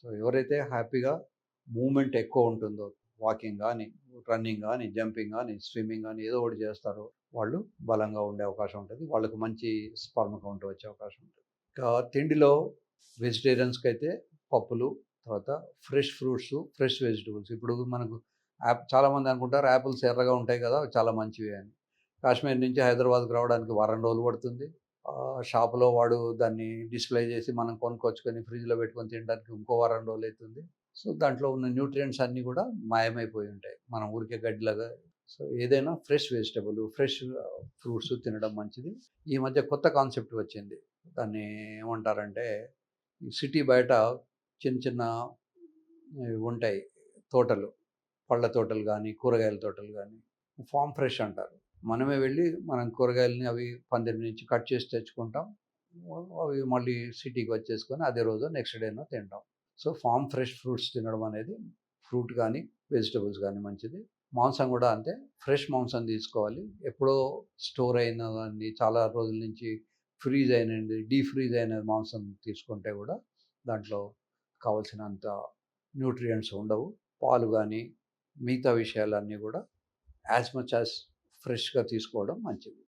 So ఎవరైతే హ్యాపీగా moment ఎక్కువ ఉంటుందో వాకింగ్ కానీ రన్నింగ్ కానీ జంపింగ్ కానీ స్విమ్మింగ్ కానీ ఏదో ఒకటి చేస్తారో వాళ్ళు బలంగా ఉండే అవకాశం ఉంటుంది. వాళ్ళకు మంచి స్పర్మ కౌంట్ వచ్చే అవకాశం ఉంటుంది. ఇంకా తిండిలో వెజిటేరియన్స్కి అయితే పప్పులు తర్వాత ఫ్రెష్ ఫ్రూట్స్ ఫ్రెష్ వెజిటబుల్స్. ఇప్పుడు మనకు యాప్ చాలామంది అనుకుంటారు యాపిల్స్ ఎర్రగా ఉంటాయి కదా చాలా మంచివి అని. కాశ్మీర్ నుంచి హైదరాబాద్కి రావడానికి వారం రోజులు పడుతుంది. షాపులో వాడు దాన్ని డిస్ప్లే చేసి మనం కొనుక్కొచ్చుకొని ఫ్రిడ్జ్లో పెట్టుకొని తినడానికి ఇంకో వారం రోజులు అవుతుంది సో దాంట్లో ఉన్న న్యూట్రియంట్స్ అన్నీ కూడా మాయమైపోయి ఉంటాయి. మనం ఊరికే గడ్డిలాగా. సో ఏదైనా ఫ్రెష్ వెజిటబుల్ ఫ్రెష్ ఫ్రూట్స్ తినడం మంచిది. ఈ మధ్య కొత్త కాన్సెప్ట్ వచ్చింది. దాన్ని ఏమంటారంటే సిటీ బయట చిన్న చిన్న ఉంటాయి తోటలు. పళ్ళ తోటలు కానీ కూరగాయల తోటలు కానీ ఫామ్ ఫ్రెష్ అంటారు. మనమే వెళ్ళి మనం కూరగాయలని అవి పందిరి నుంచి కట్ చేసి తెచ్చుకుంటాం. అవి మళ్ళీ సిటీకి వచ్చేసుకొని అదే రోజు నెక్స్ట్ డేనో తింటాం. సో ఫామ్ ఫ్రెష్ ఫ్రూట్స్ తినడం అనేది ఫ్రూట్ కానీ వెజిటబుల్స్ కానీ మంచిది. మాంసం కూడా అంతే. ఫ్రెష్ మాంసం తీసుకోవాలి. ఎప్పుడో స్టోర్ అయిన దాన్ని చాలా రోజుల నుంచి ఫ్రీజ్ అయినది డీఫ్రీజ్ అయిన మాంసం తీసుకుంటే కూడా దాంట్లో కావలసినంత న్యూట్రియంట్స్ ఉండవు. పాలు కానీ మిగతా విషయాలన్నీ కూడా యాజ్ మచ్ యాజ్ ఫ్రెష్గా తీసుకోవడం మంచిది.